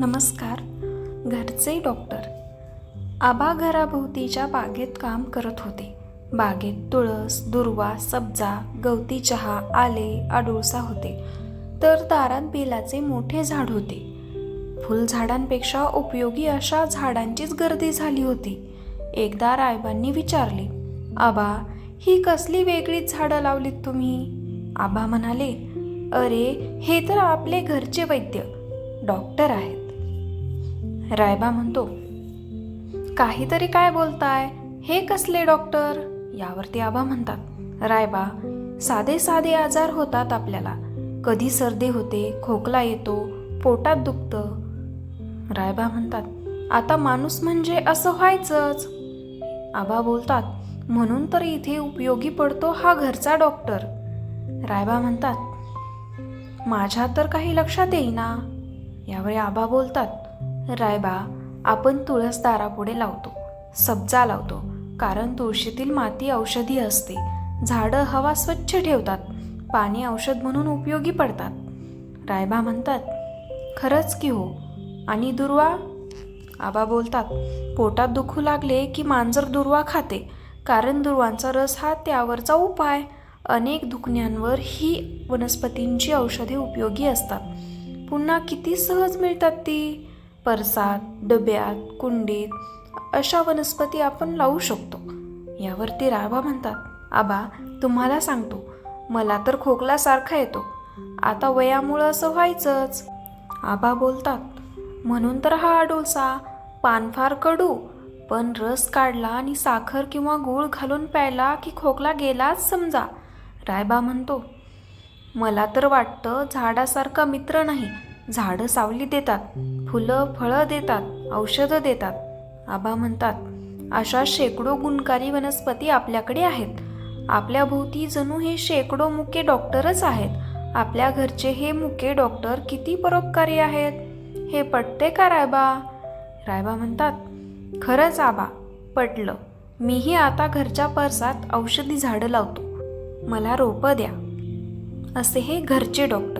नमस्कार. घरचे डॉक्टर आबा घराभोवतीच्या बागेत काम करत होते. बागेत तुळस दुर्वा सब्जा गवती चहा आले आडुळसा होते. तर दारात बेलाचे मोठे झाड होते. फुलझाडांपेक्षा उपयोगी अशा झाडांचीच गर्दी झाली होती. एकदा रायबांनी विचारले आबा ही कसली वेगळीच झाडं लावलीत तुम्ही? आबा म्हणाले अरे हे तर आपले घरचे वैद्य. डॉक्टर आहेत. रायबा म्हणतो काहीतरी काय बोलताय? हे कसले डॉक्टर? यावरती आबा म्हणतात रायबा साधे साधे आजार होतात आपल्याला. कधी सर्दी होते खोकला येतो पोटात दुखतं. रायबा म्हणतात आता माणूस म्हणजे असं व्हायचंच. आबा बोलतात म्हणून तर इथे उपयोगी पडतो हा घरचा डॉक्टर. रायबा म्हणतात माझ्या तर काही लक्षात येईना. यावेळी आबा बोलतात रायबा आपण तुळस दारापुढे लावतो सब्जा लावतो कारण तुळशीतील माती औषधी असते. झाडं हवा स्वच्छ ठेवतात पाणी औषध म्हणून उपयोगी पडतात. रायबा म्हणतात खरंच की हो. आणि दुर्वा आबा बोलतात पोटात दुखू लागले की मांजर दुर्वा खाते कारण दुर्वांचा रस हा त्यावरचा उपाय. अनेक दुखण्यांवर ही वनस्पतींची औषधे उपयोगी असतात. पुन्हा किती सहज मिळतात ती? परसात डब्यात कुंडीत अशा वनस्पती आपण लावू शकतो. यावरती राबा म्हणतात आबा तुम्हाला सांगतो मला तर खोकलासारखा येतो. आता वयामुळं असं व्हायचंच. आबा बोलतात म्हणून तर हा डोसा पान फार कडू पण रस काढला आणि साखर किंवा गूळ घालून प्यायला की खोकला गेलाच समजा. रायबा म्हणतो मला तर वाटतं झाडासारखा मित्र नाही झाडं सावली देतात फुलं फळं देतात औषधं देतात. आबा म्हणतात अशा शेकडो गुणकारी वनस्पती आपल्याकडे आहेत. आपल्या भोवती जणू हे शेकडो मुके डॉक्टरच आहेत. आपल्या घरचे हे मुके डॉक्टर किती परोपकारी आहेत? हे पटते का रायबा? रायबा म्हणतात खरंच आबा पटलं. मीही आता घरच्या परसात औषधी झाडं लावतो. मला रोपं द्या. असे हे घरचे डॉक्टर.